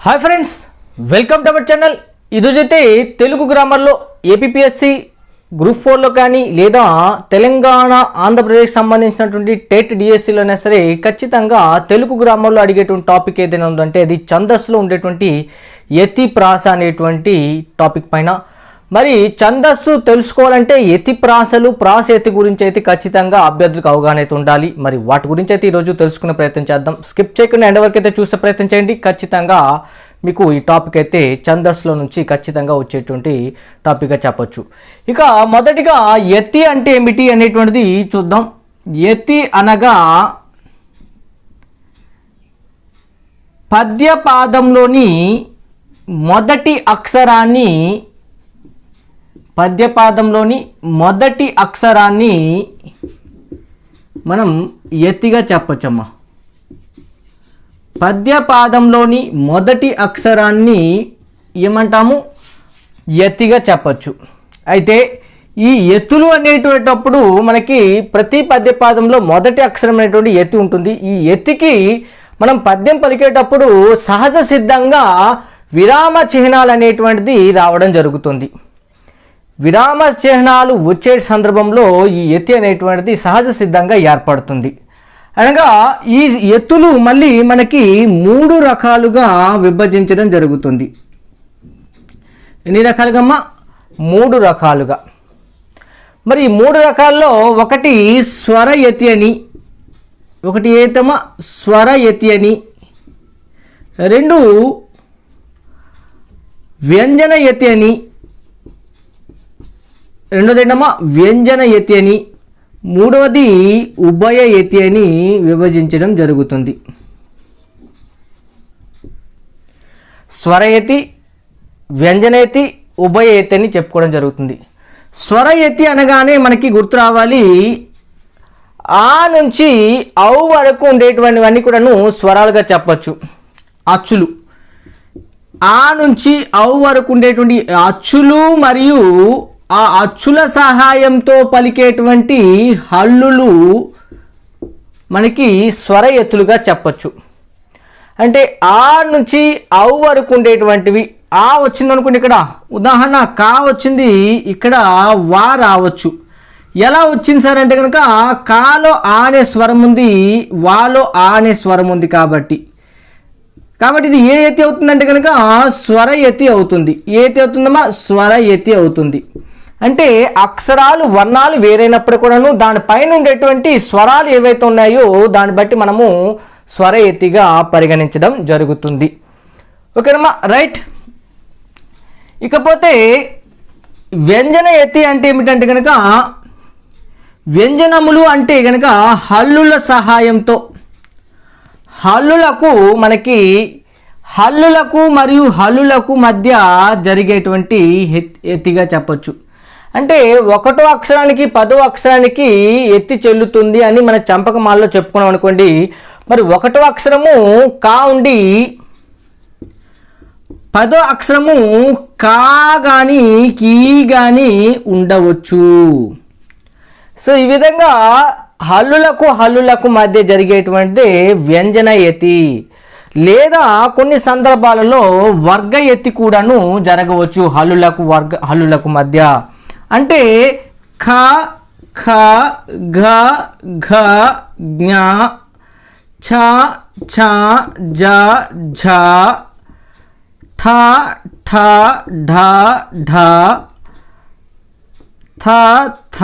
Hi friends welcome to our channel ఈరోజైతే Telugu గ్రామర్లో APSC group ఫోర్లో కానీ లేదా తెలంగాణ ఆంధ్రప్రదేశ్ సంబంధించినటువంటి టెట్ డిఎస్సిలోనే సరే ఖచ్చితంగా తెలుగు గ్రామర్లో అడిగేటువంటి టాపిక్ ఏదైనా ఉందంటే అది ఛందస్సులో ఉండేటువంటి యతి ప్రాస అనేటువంటి టాపిక్ పైన. మరి ఛందస్సు తెలుసుకోవాలంటే ఎతి ప్రాసలు ప్రాసెతి గురించి అయితే ఖచ్చితంగా అభ్యర్థులకు అవగాహన అయితే ఉండాలి. మరి వాటి గురించి అయితే ఈరోజు తెలుసుకునే ప్రయత్నం చేద్దాం. స్కిప్ చేయకుండా ఎండ్ వరకు అయితే చూసే ప్రయత్నం చేయండి. ఖచ్చితంగా మీకు ఈ టాపిక్ అయితే ఛందస్సులో నుంచి ఖచ్చితంగా వచ్చేటువంటి టాపిక్గా చెప్పొచ్చు. ఇక మొదటిగా ఎత్తి అంటే ఏమిటి అనేటువంటిది చూద్దాం. ఎత్తి అనగా పద్యపాదంలోని మొదటి అక్షరాన్ని పద్యపాదంలోని మొదటి అక్షరాన్ని మనం ఎత్తిగా చెప్పొచ్చమ్మా. పద్యపాదంలోని మొదటి అక్షరాన్ని ఏమంటాము? ఎత్తిగా చెప్పచ్చు. అయితే ఈ ఎత్తులు అనేటప్పుడు మనకి ప్రతి పద్యపాదంలో మొదటి అక్షరం అనేటువంటి ఎత్తి ఉంటుంది. ఈ ఎత్తికి మనం పద్యం పలికేటప్పుడు సహజ సిద్ధంగా విరామ చిహ్నాలు అనేటువంటిది రావడం జరుగుతుంది. విరామ చిహ్నాలు వచ్చే సందర్భంలో ఈ ఎత్తి అనేటువంటిది సహజ సిద్ధంగా ఏర్పడుతుంది. అనగా ఈ ఎత్తులు మళ్ళీ మనకి మూడు రకాలుగా విభజించడం జరుగుతుంది. ఎన్ని రకాలుగా మూడు రకాలుగా. మరి మూడు రకాల్లో ఒకటి స్వర ఎతి అని ఒకటి ఏతమ స్వర ఎతి అని రెండు వ్యంజన యతి అని రెండోది ఏంటమ్మా వ్యంజన యతి అని. మూడవది ఉభయ యతి అని విభజించడం జరుగుతుంది. స్వరయతి వ్యంజనయతి ఉభయయతి అని చెప్పుకోవడం జరుగుతుంది. స్వరయతి అనగానే మనకి గుర్తు రావాలి ఆ నుంచి ఔ వరకు ఉండేటువంటివన్నీ కూడాను స్వరాలుగా చెప్పచ్చు. అచ్చులు. ఆ నుంచి ఔ వరకు ఉండేటువంటి అచ్చులు మరియు ఆ అచ్చుల సహాయంతో పలికేటువంటి హల్లులు మనకి స్వర ఎత్తులుగా చెప్పచ్చు. అంటే ఆ నుంచి అవు వరకు ఉండేటువంటివి. ఆ వచ్చింది అనుకోండి ఇక్కడ. ఉదాహరణ కా వచ్చింది ఇక్కడ వా రావచ్చు. ఎలా వచ్చింది సార్ అంటే కనుక కాలో ఆనే స్వరం ఉంది వాలో ఆనే స్వరం ఉంది కాబట్టి. కాబట్టి ఇది ఏ ఎత్తి అవుతుందంటే కనుక స్వర ఎత్తి అవుతుంది. ఏ ఎత్తి అవుతుందమ్మా? స్వర ఎత్తి అవుతుంది. అంటే అక్షరాలు వర్ణాలు వేరైనప్పుడు కూడాను దానిపైన ఉండేటువంటి స్వరాలు ఏవైతే ఉన్నాయో దాన్ని బట్టి మనము స్వర ఎత్తిగా పరిగణించడం జరుగుతుంది. ఓకేనమ్మా? రైట్. ఇకపోతే వ్యంజన ఎత్తి అంటే ఏమిటంటే కనుక వ్యంజనములు అంటే కనుక హల్లుల సహాయంతో. హల్లులకు మనకి హల్లులకు మరియు హల్లులకు మధ్య జరిగేటువంటి ఎత్తిగా చెప్పొచ్చు. అంటే ఒకటో అక్షరానికి పదో అక్షరానికి ఎత్తి చెల్లుతుంది అని మన చంపకమాల్లో చెప్పుకున్నాం అనుకోండి. మరి ఒకటో అక్షరము కా ఉండి పదో అక్షరము కా కానీ కీ కానీ ఉండవచ్చు. సో ఈ విధంగా హల్లులకు హల్లులకు మధ్య జరిగేటువంటి వ్యంజన యతి. లేదా కొన్ని సందర్భాలలో వర్గ ఎత్తి కూడాను జరగవచ్చు హల్లులకు వర్గ హల్లులకు మధ్య. అంటే ఖ ఖ ఘ ఘ జ్ఞ ఛ ఛ జ ఝ ఠ ఠ ఢ ఢ థ థ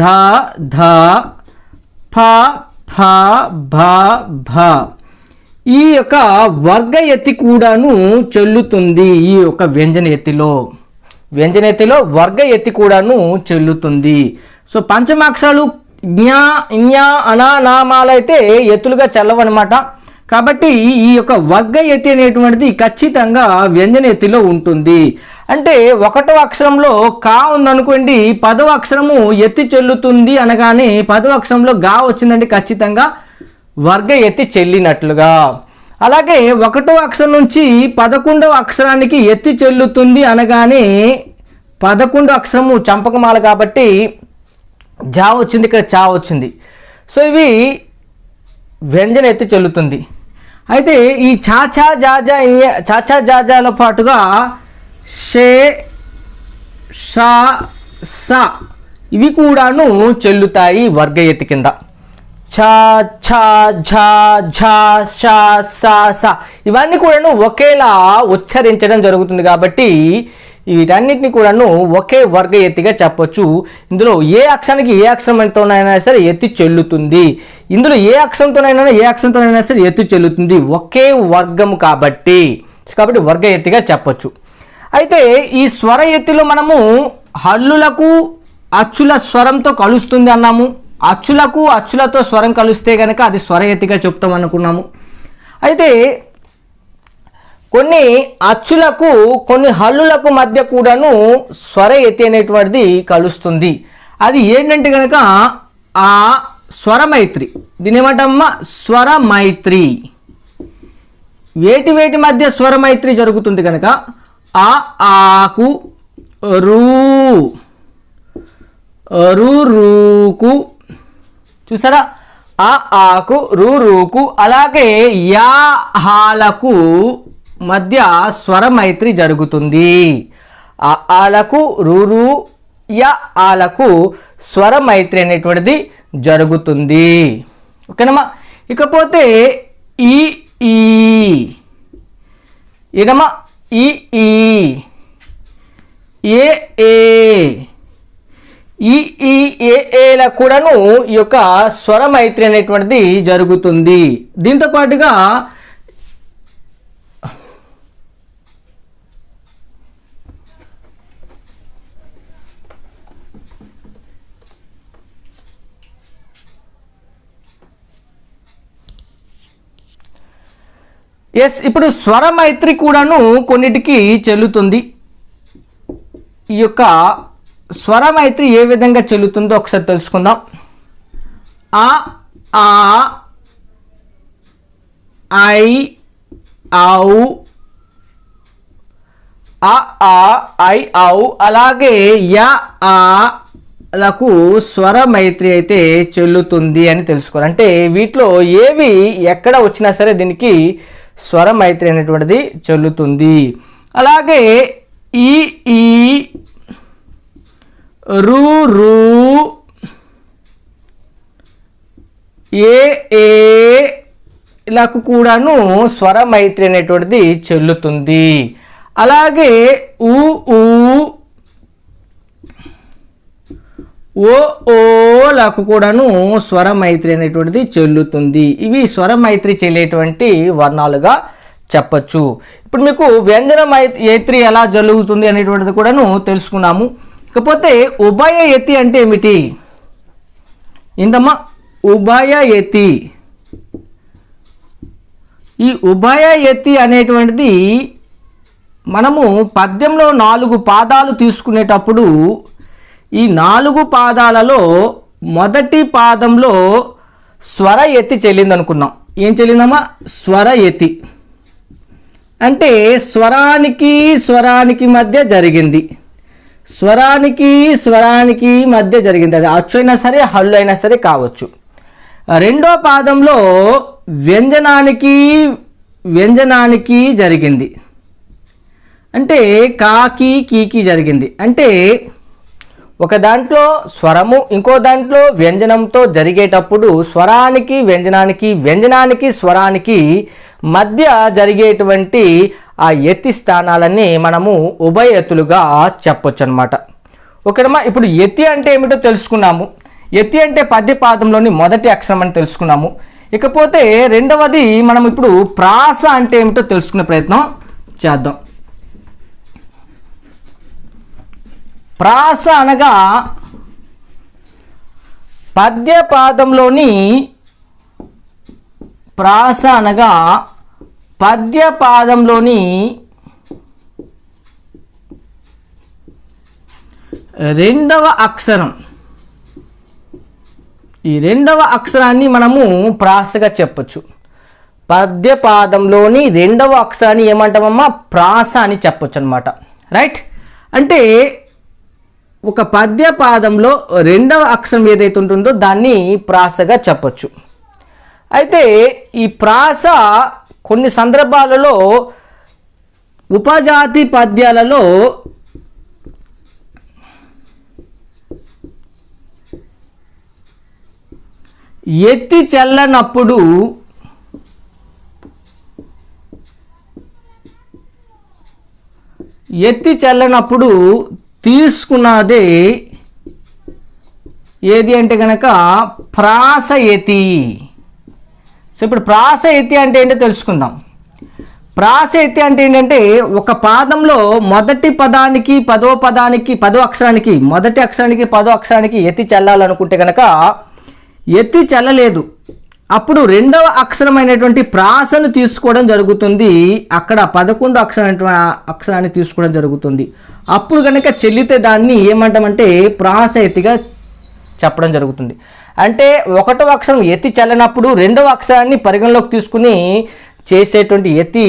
ధ ధ ఫ ఫ భ భ. ఈ యొక్క వర్గ ఎత్తి కూడాను చెల్లుతుంది ఈ యొక్క వ్యంజన ఎత్తిలో. వ్యంజనేతిలో వర్గ ఎత్తి కూడాను చెల్లుతుంది. సో పంచమాక్షరాలు జ్ఞా జ్ఞా అనా అయితే ఎత్తులుగా చెల్లవన్నమాట. కాబట్టి ఈ యొక్క వర్గ ఎత్తి అనేటువంటిది ఖచ్చితంగా వ్యంజన ఎత్తిలో ఉంటుంది. అంటే ఒకటో అక్షరంలో కా ఉందనుకోండి పదవ అక్షరము ఎత్తి చెల్లుతుంది అనగానే పదవ అక్షరంలో గా వచ్చిందంటే ఖచ్చితంగా వర్గ ఎత్తి చెల్లినట్లుగా. అలాగే ఒకటో అక్షరం నుంచి పదకొండవ అక్షరానికి ఎత్తి చెల్లుతుంది అనగానే పదకొండో అక్షరము చంపకమాల కాబట్టి జా వచ్చింది ఇక్కడ చా వచ్చింది. సో ఇవి వ్యంజన ఎత్తి చెల్లుతుంది. అయితే ఈ చాచా జాజా ఇన్య- చాచా జాజాల పాటుగా షే షా సా ఇవి కూడాను చెల్లుతాయి వర్గ ఎత్తి కింద. ఇవన్నీ కూడాను ఒకేలా ఉచ్చరించడం జరుగుతుంది కాబట్టి వీటన్నిటిని కూడాను ఒకే వర్గ ఎత్తిగా చెప్పొచ్చు. ఇందులో ఏ అక్షరానికి ఏ అక్షరంతోనైనా సరే ఎత్తి చెల్లుతుంది. ఇందులో ఏ అక్షరంతోనైనా ఏ అక్షరంతోనైనా సరే ఎత్తి చెల్లుతుంది. ఒకే వర్గము కాబట్టి కాబట్టి వర్గ ఎత్తిగా చెప్పొచ్చు. అయితే ఈ స్వర ఎత్తిలో మనము హల్లులకు అచ్చుల స్వరంతో కలుస్తుంది అన్నాము. అచ్చులకు అచ్చులతో స్వరం కలిస్తే కనుక అది స్వర ఎత్తిగా చెప్తాం అనుకున్నాము అయితే కొన్ని అచ్చులకు కొన్ని హల్లులకు మధ్య కూడాను స్వర ఎత్తి అనేటువంటిది కలుస్తుంది. అది ఏంటంటే కనుక ఆ స్వరమైత్రి. దీని ఏమంటమ్మా స్వరమైత్రి. వేటి వేటి మధ్య స్వరమైత్రి జరుగుతుంది కనుక ఆ ఆకు రూ రు రూకు చూసారా? ఆ ఆకు రూరుకు అలాగే యా హాలకు మధ్య స్వరమైత్రి జరుగుతుంది. ఆ ఆలకు రురు యా ఆలకు స్వరమైత్రి అనేటువంటిది జరుగుతుంది. ఓకేనమ్మా? ఇకపోతే ఈ ఈ. ఏనమ్మా ఈ ఈ. ఏ ఏ. ఈ ఈ ఏ కూడాను ఈ యొక్క స్వరమైత్రి అనేటువంటిది జరుగుతుంది. దీంతో పాటుగా ఎస్ ఇప్పుడు స్వరమైత్రి కూడాను కొన్నిటికి చెల్లుతుంది. ఈ యొక్క స్వరమైత్రి ఏ విధంగా చెల్లుతుందో ఒకసారి తెలుసుకుందాం. ఆ ఆ ఐ ఔ ఆ ఆ ఐ ఔ అలాగే య ఆ లకు స్వర మైత్రి అయితే చెల్లుతుంది అని తెలుసుకోవాలి. అంటే వీటిలో ఏవి ఎక్కడ వచ్చినా సరే దీనికి స్వర మైత్రి అనేటువంటిది చెల్లుతుంది. అలాగే ఈ ఈ రు రు. ఏ ఏ. లకు కూడాను స్వరమైత్రి అనేటువంటిది చెల్లుతుంది. అలాగే ఊ ఊ. ఓ ఓలకు కూడాను స్వరమైత్రి అనేటువంటిది చెల్లుతుంది. ఇవి స్వరమైత్రి చెల్లేటువంటి వర్ణాలుగా చెప్పచ్చు. ఇప్పుడు మీకు వ్యంజన మైత్రి ఎలా జరుగుతుంది అనేటువంటిది కూడాను తెలుసుకున్నాము. ఇకపోతే ఉభయ యతి అంటే ఏమిటి? ఇందమ్మా ఉభయ యతి ఈ ఉభయ యతి అనేటువంటిది మనము పద్యంలో నాలుగు పాదాలు తీసుకునేటప్పుడు ఈ నాలుగు పాదాలలో మొదటి పాదంలో స్వర ఎత్తి చెల్లిందనుకున్నాం. ఏం చెల్లిందమ్మా? స్వర ఎత్తి. అంటే స్వరానికి స్వరానికి మధ్య జరిగింది. స్వరానికి స్వరానికి మధ్య జరిగింది అది అచ్చు అయినా సరే హల్లు అయినా సరే కావచ్చు. రెండో పాదంలో వ్యంజనానికి వ్యంజనానికి జరిగింది. అంటే కాకి కీకి జరిగింది. అంటే ఒక దాంట్లో స్వరము ఇంకో దాంట్లో వ్యంజనంతో జరిగేటప్పుడు స్వరానికి వ్యంజనానికి వ్యంజనానికి స్వరానికి మధ్య జరిగేటువంటి ఆ ఎత్తి స్థానాలన్నీ మనము ఉభయ ఎత్తులుగా చెప్పొచ్చు అనమాట ఓకేనమ్మా ఇప్పుడు ఎత్తి అంటే ఏమిటో తెలుసుకున్నాము. ఎత్తి అంటే పద్య పాదంలోని మొదటి అక్షరం అని తెలుసుకున్నాము. ఇకపోతే రెండవది మనం ఇప్పుడు ప్రాస అంటే ఏమిటో తెలుసుకునే ప్రయత్నం చేద్దాం. ప్రాస అనగా పద్యపాదంలోని ప్రాస అనగా పద్యపాదంలోని రెండవ అక్షరం. ఈ రెండవ అక్షరాన్ని మనము ప్రాసగా చెప్పచ్చు. పద్యపాదంలోని రెండవ అక్షరాన్ని ఏమంటామమ్మా? ప్రాస అని చెప్పొచ్చు అనమాట రైట్? అంటే ఒక పద్యపాదంలో రెండవ అక్షరం ఏదైతే ఉంటుందో దాన్ని ప్రాసగా చెప్పొచ్చు. అయితే ఈ ప్రాస కొన్ని సందర్భాలలో ఉపజాతి పద్యాలలో ఎత్తి చెల్లనప్పుడు ఎత్తి చెల్లనప్పుడు తీసుకున్నదే ఏది అంటే కనుక ప్రాసయతి సో ఇప్పుడు ప్రాస అంటే ఏంటో తెలుసుకుందాం. ప్రాస ఎత్తి అంటే ఏంటంటే ఒక పాదంలో మొదటి పదానికి పదో పదానికి పదో అక్షరానికి మొదటి అక్షరానికి పదో అక్షరానికి ఎత్తి చెల్లాలనుకుంటే కనుక ఎత్తి చెల్లలేదు. అప్పుడు రెండవ అక్షరమైనటువంటి ప్రాసను తీసుకోవడం జరుగుతుంది. అక్కడ పదకొండు అక్షరం అక్షరాన్ని తీసుకోవడం జరుగుతుంది. అప్పుడు కనుక చెల్లితే దాన్ని ఏమంటామంటే ప్రాస ఎత్తిగా చెప్పడం జరుగుతుంది. అంటే ఒకటో అక్షరం ఎత్తి చల్లనప్పుడు రెండవ అక్షరాన్ని పరిగణలోకి తీసుకుని చేసేటువంటి యతి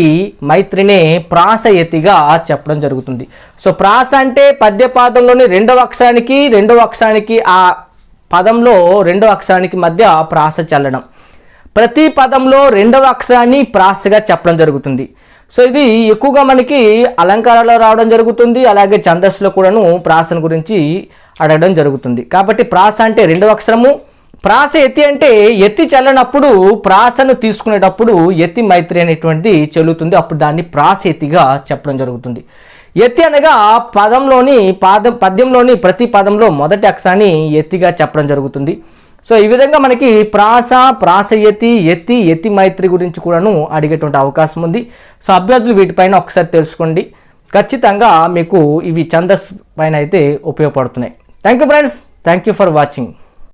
మైత్రినే ప్రాస యతిగా చెప్పడం జరుగుతుంది. సో ప్రాస అంటే పద్యపాదంలోని రెండవ అక్షరానికి రెండవ అక్షరానికి ఆ పదంలో రెండవ అక్షరానికి మధ్య ప్రాస చల్లడం. ప్రతి పదంలో రెండవ అక్షరాన్ని ప్రాసగా చెప్పడం జరుగుతుంది. సో ఇది ఎక్కువగా మనకి అలంకారాల్లో రావడం జరుగుతుంది అలాగే ఛందస్సులో కూడాను ప్రాసన గురించి అడగడం జరుగుతుంది. కాబట్టి ప్రాస అంటే రెండవ అక్షరము ప్రాస ఎత్తి అంటే ఎత్తి చల్లనప్పుడు ప్రాసను తీసుకునేటప్పుడు ఎత్తి మైత్రి అనేటువంటిది చెల్లుతుంది. అప్పుడు దాన్ని ప్రాస ఎత్తిగా చెప్పడం జరుగుతుంది. ఎత్తి అనగా పదంలోని పాదం పద్యంలోని ప్రతి పదంలో మొదటి అక్షరాన్ని ఎత్తిగా చెప్పడం జరుగుతుంది. సో ఈ విధంగా మనకి ప్రాస ప్రాస ఎత్తి ఎత్తి ఎత్తి మైత్రి గురించి కూడాను అడిగేటువంటి అవకాశం ఉంది. సో అభ్యర్థులు వీటిపైన ఒకసారి తెలుసుకోండి. ఖచ్చితంగా మీకు ఇవి ఛందస్ పైన అయితే ఉపయోగపడుతున్నాయి. Thank you friends thank you for watching